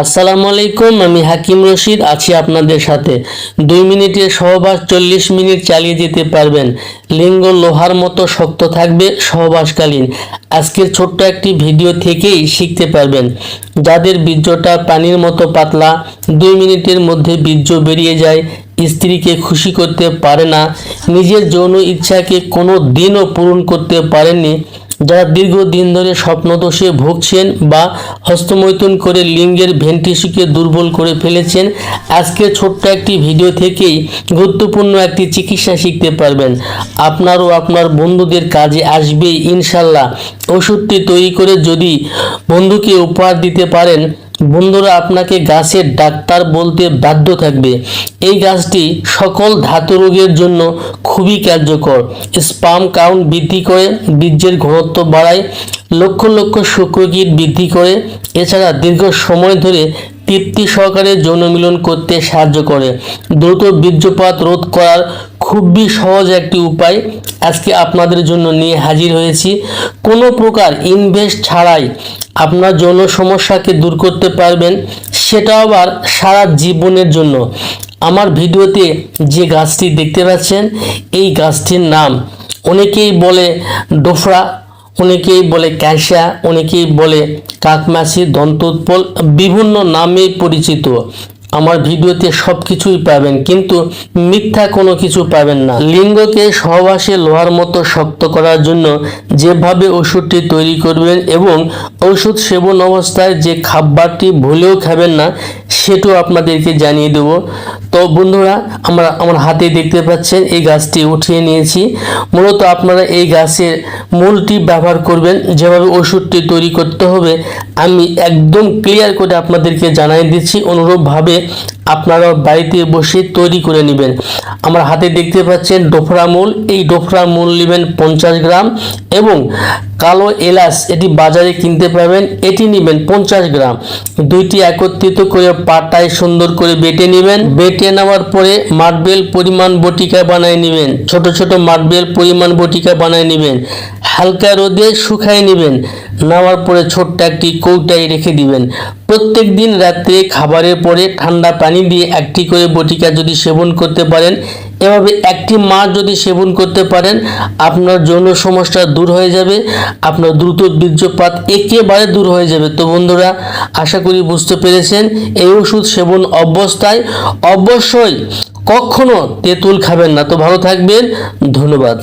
আসসালামু আলাইকুম, আমি হাকিম রশিদ, আছি আপনাদের সাথে। দুই মিনিটের সহবাস, চল্লিশ মিনিট চালিয়ে যেতে পারবেন। লিঙ্গ লোহার মতো শক্ত থাকবে, সহবাসকালীন। আজকের ছোট্ট একটি ভিডিও থেকেই শিখতে পারবেন। যাদের বীর্যটা পানির মতো পাতলা, দুই মিনিটের মধ্যে বীর্য বেরিয়ে যায়, স্ত্রীকে খুশি করতে পারে না, নিজের যৌন ইচ্ছাকে কোনো দিনও পূরণ করতে পারেননি যারা দীর্ঘদিন ধরে স্বপ্নদোষে ভুগছেন বা হস্তমৈথুন করে লিঙ্গের ভেন্টিসিকে দুর্বল করে ফেলেছেন, আজকে ছোট্ট একটি ভিডিও থেকেই গুরুত্বপূর্ণ একটি চিকিৎসা শিখতে পারবেন। আপনারও আপনার বন্ধুদের কাজে আসবে ইনশাল্লাহ। ওষুধটি তৈরি করে যদি বন্ধুকে উপহার দিতে পারেন বন্ধুরা, আপনাকে গাছের ডাক্তার বলতে বাধ্য থাকবে। এই গাছটি সকল ধাতু রোগের জন্য খুবই কার্যকর। স্পাম কাউন্ট বৃদ্ধি করে, বীর্যের ঘনত্ব বাড়ায়, লক্ষ লক্ষ শুক্রকীট বৃদ্ধি করে। এছাড়া দীর্ঘ সময় ধরে তৃপ্তি সহকারে যৌন মিলন করতে সাহায্য করে। দ্রুত বীর্যপাত রোধ করার খুবই সহজ একটি উপায় আজকে আপনাদের জন্য নিয়ে হাজির হয়েছি। কোনো প্রকার ইনভেস্ট ছাড়াই আপনার যৌন সমস্যাকে দূর করতে পারবেন সেটা আবার সারা জীবনের জন্য। আমার ভিডিওতে যে গাছটি দেখতে পাচ্ছেন, এই গাছটির নাম অনেকেই বলে ডোফরা অনেকেই বলে ক্যাশা অনেকেই বলে কাকমাসি, দন্তোৎপল, বিভিন্ন নামে পরিচিত। আমার ভিডিওতে সব কিছুই পাবেন, কিন্তু মিথ্যা কোনো কিছু পাবেন না। লিঙ্গকে সহবাসে লোহার মতো শক্ত করার জন্য যেভাবে ওষুধটি তৈরি করবেন এবং ওষুধ সেবন অবস্থায় যে খাবারটি ভুলেও খাবেন না, সেটাও আপনাদেরকে জানিয়ে দেব। তো বন্ধুরা, আমরা আমার হাতে দেখতে পাচ্ছেন এই গাছটি উঠিয়ে নিয়েছি। মূলত আপনারা এই গাছের মূলটি ব্যবহার করবেন, যেভাবে ওষুধটি তৈরি করতে হবে। আমি একদম ক্লিয়ার করে আপনাদেরকে জানাই দিচ্ছি, অনুরূপভাবে আপনারা বাড়িতে বসে তৈরি করে নেবেন। আমার হাতে দেখতে পাচ্ছেন ডোফরা মূল। এই ডোফরা মূল নেবেন পঞ্চাশ গ্রাম এবং কালো এলাচ এটি বাজারে কিনতে পাবেন, এটি নেবেন পঞ্চাশ গ্রাম। দুইটি একত্রিত করে পাটায় সুন্দর করে বেটে নেবেন। বেটে নেওয়ার পরে মার্বেল পরিমাণ বটিকা বানায় নেবেন। ছোট ছোট মার্বেল পরিমাণ বটিকা বানায় নেবেন। হালকা রোদে শুকায় নেবেন। নেওয়ার পরে ছোট্ট একটি কৌটায় রেখে দিবেন। প্রত্যেক দিন রাত্রে খাবারের পরে ঠান্ডা পানি দিয়ে একটি করে বটিকা যদি সেবন করতে পারেন, এভাবে একটি মাস যদি সেবন করতে পারেন, আপনার যৌন সমস্যা দূর হয়ে যাবে, আপনার দ্রুত বীর্যপাত একেবারে দূর হয়ে যাবে। তো বন্ধুরা, আশা করি বুঝতে পেরেছেন, এই ওষুধ সেবন অবস্থায় অবশ্যই কখনো তেঁতুল খাবেন না। তো ভালো থাকবেন, ধন্যবাদ।